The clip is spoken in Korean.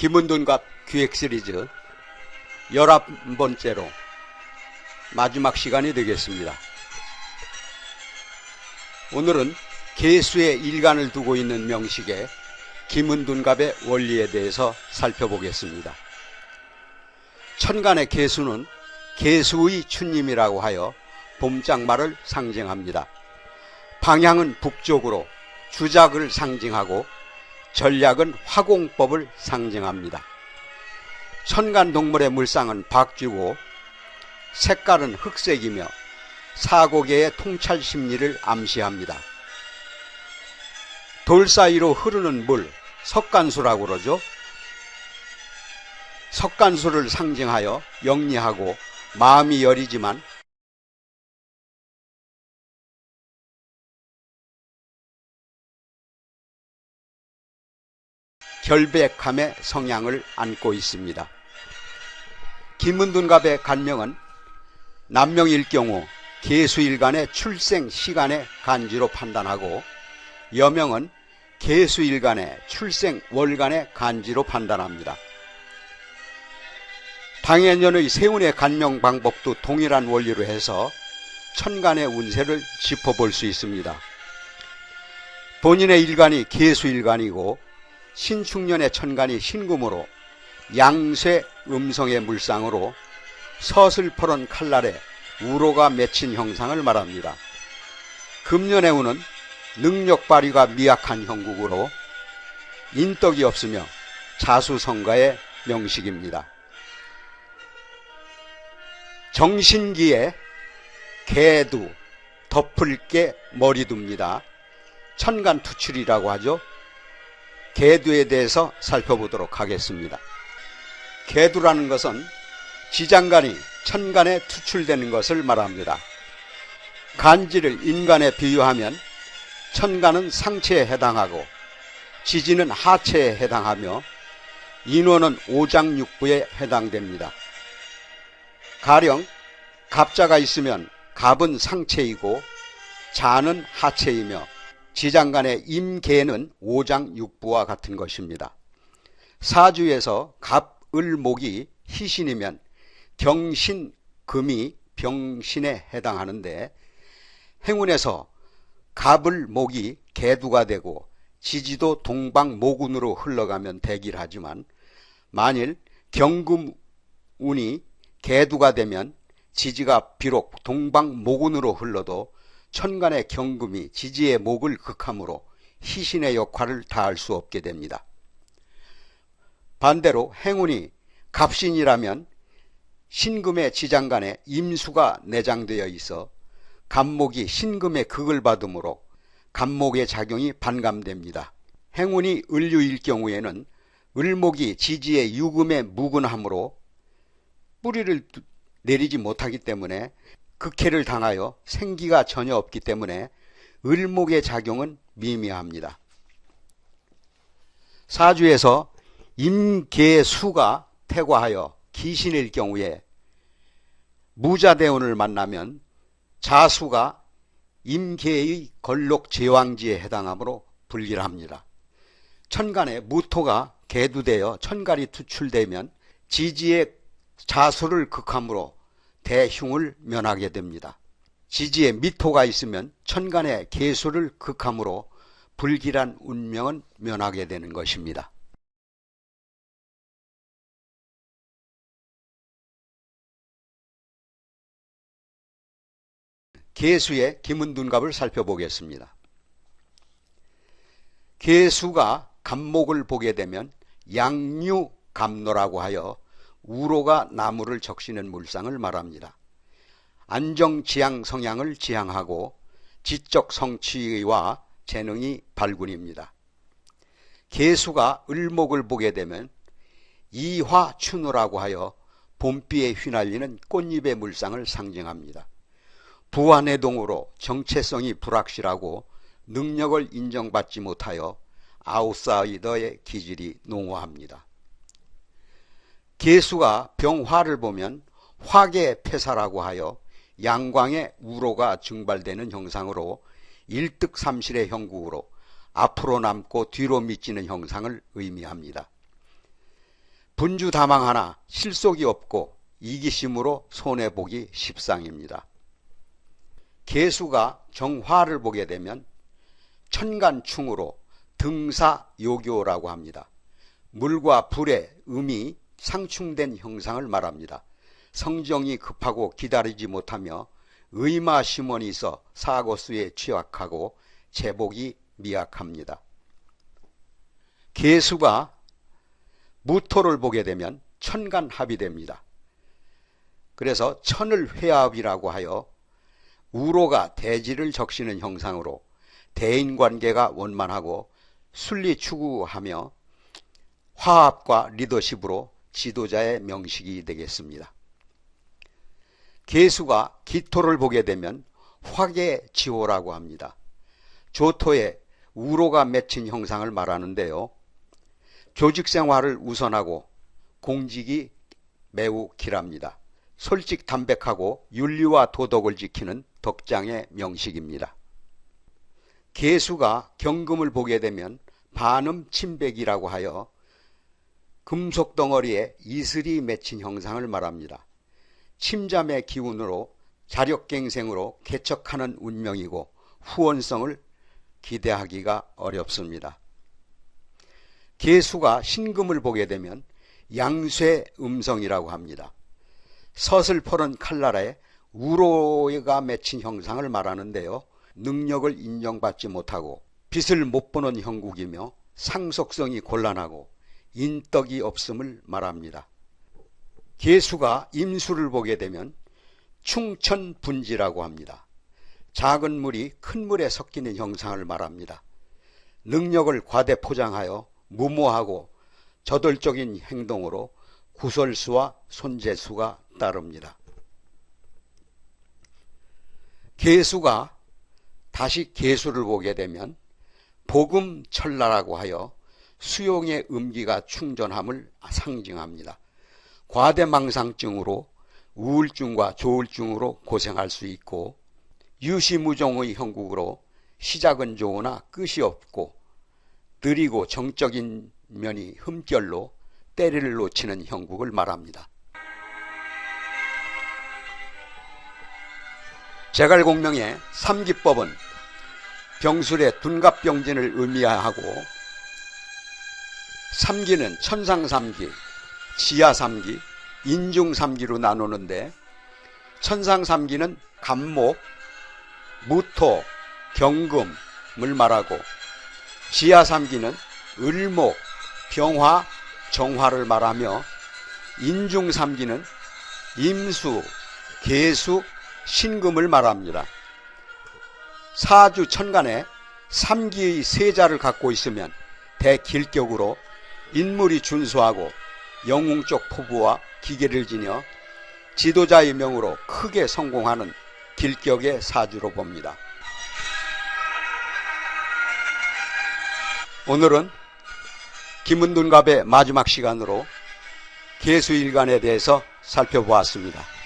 김은돈갑 기획 시리즈 열한 번째로 마지막 시간이 되겠습니다. 오늘은 개수의 일간을 두고 있는 명식의 김은둔갑의 원리에 대해서 살펴보겠습니다. 천간의 개수는 개수의 춘님이라고 하여 봄장마를 상징합니다. 방향은 북쪽으로 주작을 상징하고 전략은 화공법을 상징합니다. 천간 동물의 물상은 박쥐고 색깔은 흑색이며 사고계의 통찰 심리를 암시합니다. 돌 사이로 흐르는 물, 석간수라고 그러죠. 석간수를 상징하여 영리하고 마음이 여리지만 결백함의 성향을 안고 있습니다. 김은둔 갑의 간명은 남명일 경우 개수일간의 출생 시간의 간지로 판단하고 여명은 개수일간의 출생 월간의 간지로 판단합니다. 당해년의 세운의 간명 방법도 동일한 원리로 해서 천간의 운세를 짚어볼 수 있습니다. 본인의 일간이 개수일간이고 신축년의 천간이 신금으로 양쇠 음성의 물상으로 서슬퍼런 칼날에 우로가 맺힌 형상을 말합니다. 금년의 운은 능력 발휘가 미약한 형국으로 인덕이 없으며 자수성가의 명식입니다. 정신기에 개두, 덮을 게 머리두입니다. 천간 투출이라고 하죠. 개두에 대해서 살펴보도록 하겠습니다. 개두라는 것은 지장간이 천간에 투출되는 것을 말합니다. 간지를 인간에 비유하면 천간은 상체에 해당하고 지지는 하체에 해당하며 인원은 오장육부에 해당됩니다. 가령 갑자가 있으면 갑은 상체이고 자는 하체이며 지장간의 임계는 오장육부와 같은 것입니다. 사주에서 갑 을 목이 희신이면 경신 금이 병신에 해당하는데 행운에서 갑을 목이 개두가 되고 지지도 동방 모군으로 흘러가면 되길 하지만 만일 경금운이 개두가 되면 지지가 비록 동방 모군으로 흘러도 천간의 경금이 지지의 목을 극함으로 희신의 역할을 다할 수 없게 됩니다. 반대로 행운이 갑신이라면 신금의 지장간에 임수가 내장되어 있어 간목이 신금의 극을 받으므로 간목의 작용이 반감됩니다. 행운이 을류일 경우에는 을목이 지지의 유금에 묵은함으로 뿌리를 내리지 못하기 때문에 극해를 당하여 생기가 전혀 없기 때문에 을목의 작용은 미미합니다. 사주에서 임계수가 태과하여 기신일 경우에 무자대운을 만나면 자수가 임계의 걸록 제왕지에 해당하므로 불길합니다. 천간에 무토가 개두되어 천간이 투출되면 지지의 자수를 극함으로 대흉을 면하게 됩니다. 지지에 미토가 있으면 천간에 개수를 극함으로 불길한 운명은 면하게 되는 것입니다. 개수의 김은둔갑을 살펴보겠습니다. 개수가 간목을 보게 되면 양유감노라고 하여 우로가 나무를 적시는 물상을 말합니다. 안정지향 성향을 지향하고 지적 성취와 재능이 발군입니다. 개수가 을목을 보게 되면 이화춘우라고 하여 봄비에 휘날리는 꽃잎의 물상을 상징합니다. 부안해동으로 정체성이 불확실하고 능력을 인정받지 못하여 아웃사이더의 기질이 농후합니다. 개수가 병화를 보면 화계 폐사라고 하여 양광의 우로가 증발되는 형상으로 일득삼실의 형국으로 앞으로 남고 뒤로 미치는 형상을 의미합니다. 분주다망 하나 실속이 없고 이기심으로 손해보기 십상입니다. 개수가 정화를 보게 되면 천간충으로 등사요교라고 합니다. 물과 불의 음이 상충된 형상을 말합니다. 성정이 급하고 기다리지 못하며 의마심원이 있어 사고수에 취약하고 제복이 미약합니다. 개수가 무토를 보게 되면 천간합이 됩니다. 그래서 천을 회합이라고 하여 우로가 대지를 적시는 형상으로 대인관계가 원만하고 순리 추구하며 화합과 리더십으로 지도자의 명식이 되겠습니다. 개수가 기토를 보게 되면 화계지호라고 합니다. 조토에 우로가 맺힌 형상을 말하는데요. 조직 생활을 우선하고 공직이 매우 길합니다. 솔직 담백하고 윤리와 도덕을 지키는 덕장의 명식입니다. 개수가 경금을 보게 되면 반음 침백이라고 하여 금속 덩어리에 이슬이 맺힌 형상을 말합니다. 침잠의 기운으로 자력갱생으로 개척하는 운명이고 후원성을 기대하기가 어렵습니다. 개수가 신금을 보게 되면 양쇠 음성이라고 합니다. 서슬 퍼는 칼날에 우로가 맺힌 형상을 말하는데요. 능력을 인정받지 못하고 빛을 못 보는 형국이며 상속성이 곤란하고 인덕이 없음을 말합니다. 개수가 임수를 보게 되면 충천분지라고 합니다. 작은 물이 큰 물에 섞이는 형상을 말합니다. 능력을 과대 포장하여 무모하고 저돌적인 행동으로 구설수와 손재수가 따릅니다. 개수가 다시 개수를 보게 되면 복음철나라고 하여 수용의 음기가 충전함을 상징합니다. 과대망상증으로 우울증과 조울증으로 고생할 수 있고 유시무종의 형국으로 시작은 좋으나 끝이 없고 느리고 정적인 면이 흠결로 때를 놓치는 형국을 말합니다. 제갈공명의 삼기법은 병술의 둔갑병진을 의미하고 삼기는 천상삼기, 지하삼기, 인중삼기로 나누는데 천상삼기는 간목, 무토, 경금을 말하고 지하삼기는 을목, 병화, 정화를 말하며 인중삼기는 임수, 개수, 신금을 말합니다. 사주 천간에 삼기의 세자를 갖고 있으면 대길격으로 인물이 준수하고 영웅적 포부와 기계를 지녀 지도자의 명으로 크게 성공하는 길격의 사주로 봅니다. 오늘은 김은둔갑의 마지막 시간으로 개수일간에 대해서 살펴보았습니다.